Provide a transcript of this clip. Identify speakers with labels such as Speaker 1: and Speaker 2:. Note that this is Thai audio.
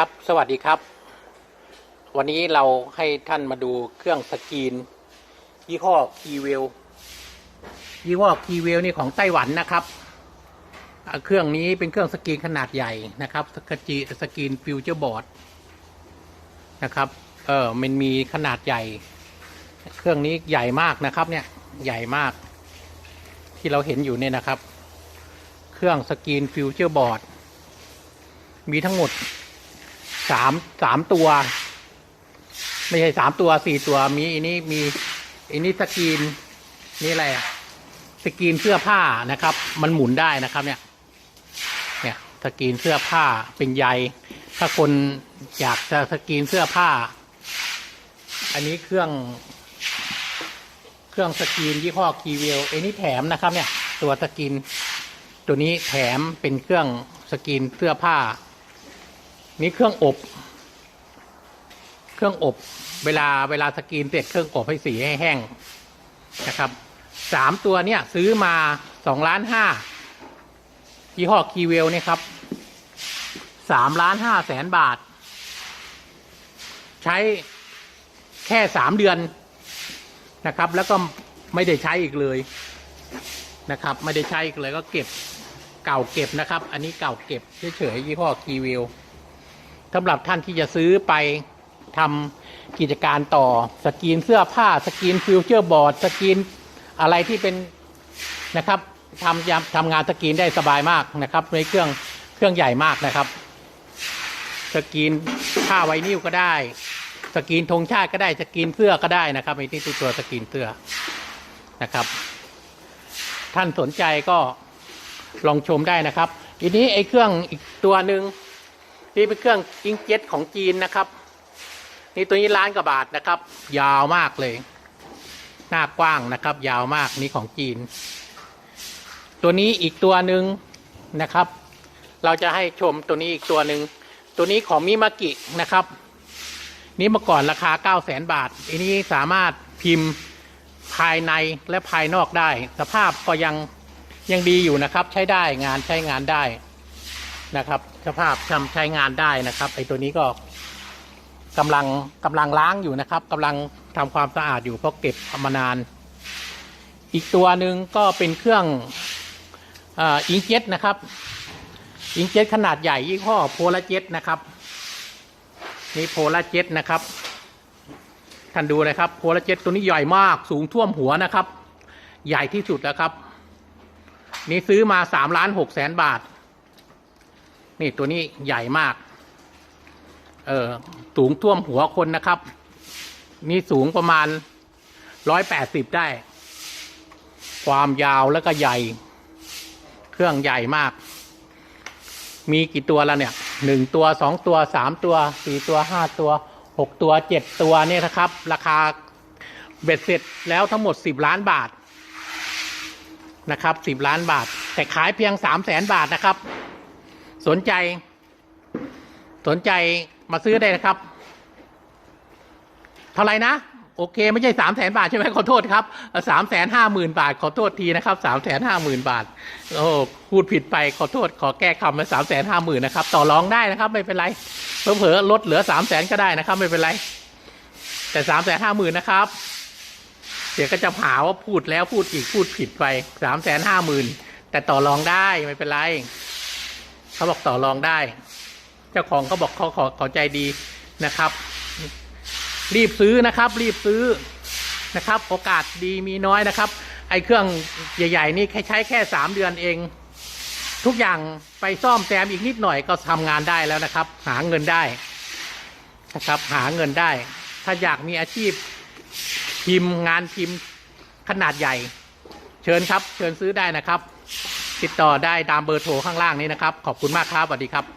Speaker 1: ครับ สวัสดีครับ วันนี้เราให้ท่านมาดูเครื่องสกรีน ยี่ห้อคีเวลยี่ห้อคีเวลนี่ของไต้หวันนะครับ เครื่องนี้เป็นเครื่องสกรีนขนาดใหญ่นะครับสกรีนสกรีนฟิวเจอร์บอร์ดนะครับ เออมันมีขนาดใหญ่ เครื่องนี้ใหญ่มากนะครับ เนี่ยใหญ่มาก ที่เราเห็นอยู่เนี่ยนะครับ เครื่องสกรีนฟิวเจอร์บอร์ดมีทั้งหมด สามสามตัว ไม่ใช่สามตัวสี่ตัวมีอันนี้มีอันนี้สกรีนนี่อะไรอะสกรีนเสื้อผ้านะครับ มันหมุนได้นะครับ เนี่ย เนี่ยสกรีนเสื้อผ้าเป็นใยถ้าคนอยากจะสกรีนเสื้อผ้า อันนี้เครื่อง เครื่องสกรีนยี่ห้อคีเวลอันนี้แถมนะครับ เนี่ย ตัวสกรีนตัวนี้แถมเป็นเครื่องสกรีนเสื้อผ้า นี่เครื่องอบ เครื่องอบ เวลาเวลาสกรีนเสร็จเครื่องอบให้สีให้แห้งนะครับสามตัวเนี่ยซื้อมาสองล้านห้ายี่ห้อคีเวลเนี่ยครับสามล้านห้าแสนบาท ใช้แค่สามเดือนนะครับ แล้วก็ไม่ได้ใช้อีกเลยนะครับ ไม่ได้ใช้อีกเลยก็เก็บเก่าเก็บนะครับ อันนี้เก่าเก็บเฉยๆยี่ห้อคีเวล สำหรับท่านที่จะซื้อไปทำกิจการต่อ สกรีนเสื้อผ้า สกรีนฟิวเจอร์บอร์ด สกรีนอะไรที่เป็นนะครับทำยาทำงานสกรีนได้สบายมากนะครับในเครื่องเครื่องใหญ่มากนะครับ สกรีนผ้าไวนิลก็ได้ สกรีนธงชาติก็ได้ สกรีนเสื้อก็ได้นะครับในที่ตัวสกรีนเสื้อนะครับ ท่านสนใจก็ลองชมได้นะครับ ทีนี้ไอ้เครื่องอีกตัวหนึ่ง นี่เป็นเครื่องอิงเจ็ตของจีนนะครับ นี่ตัวนี้ล้านกว่าบาทนะครับ ยาวมากเลย หน้ากว้างนะครับ ยาวมากนี่ของจีน ตัวนี้อีกตัวหนึ่งนะครับ เราจะให้ชมตัวนี้อีกตัวหนึ่งตัวนี้ของมิมากินะครับ นี่เมื่อก่อนราคา9 0 0 0 0 0บาท อันนี้สามารถพิมพ์ภายในและภายนอกได้ สภาพก็ยังยังดีอยู่นะครับ ใช้ได้งานใช้งานได้ นะครับ สภาพทำใช้งานได้นะครับไอตัวนี้ก็กำลังกำลังล้างอยู่นะครับกำลังทำความสะอาดอยู่เพราะเก็บมานาน อีกตัวหนึ่งก็เป็นเครื่องอิงเจ็ตนะครับอิงเจ็ตขนาดใหญ่ยี่ห้อโพลาเจ็ตนะครับนี่โพลาเจ็ตนะครับท่านดูนะครับโพลาเจ็ตตัวนี้ใหญ่มากสูงท่วมหัวนะครับ ใหญ่ที่สุดแล้วครับ นี่ซื้อมาสามล้านหกแสนบาท นี่ตัวนี้ใหญ่มาก เออสูงท่วมหัวคนนะครับ นี่สูงประมาณร้อยแปดสิบได้ ความยาวแล้วก็ใหญ่ เครื่องใหญ่มาก มีกี่ตัวแล้วเนี่ยหนึ่งตัวสองตัวสามตัวสี่ตัวห้าตัวหกตัวเจ็ดตัวเนี่ยนะครับ ราคาเบ็ดเสร็จแล้วทั้งหมดสิบล้านบาทนะครับสิบล้านบาท แต่ขายเพียงสามแสนบาทนะครับ สนใจ สนใจมาซื้อได้นะครับ เท่าไหร่นะ โอเค ไม่ใช่สามแสนบาทใช่ไหมขอโทษครับสามแสนห้าหมื่นบาท ขอโทษทีนะครับสามแสนห้าหมื่นบาท โอ้พูดผิดไปขอโทษ ขอแก้คำมาสามแสนห้าหมื่นนะครับ ต่อรองได้นะครับ ไม่เป็นไรเผลอๆลดเหลือสามแสนก็ได้นะครับ ไม่เป็นไร แต่สามแสนห้าหมื่นนะครับเดี๋ยวก็จะหาว่าพูดแล้วพูดอีกพูดผิดไปสามแสนห้าหมื่นแต่ต่อรองได้ไม่เป็นไร เขาบอกต่อรองได้ เจ้าของเขาบอกเขาขอขอใจดีนะครับ รีบซื้อนะครับ รีบซื้อนะครับ โอกาสดีมีน้อยนะครับ ไอ้เครื่องใหญ่ ๆ นี่ใช้แค่สามเดือนเอง ทุกอย่างไปซ่อมแซมอีกนิดหน่อยก็ทำงานได้แล้วนะครับ หาเงินได้นะครับ หาเงินได้ ถ้าอยากมีอาชีพพิมพ์งานพิมพ์ขนาดใหญ่ เชิญครับ เชิญซื้อได้นะครับ ติดต่อได้ตามเบอร์โทรข้างล่างนี้นะครับ ขอบคุณมากครับสวัสดีครับ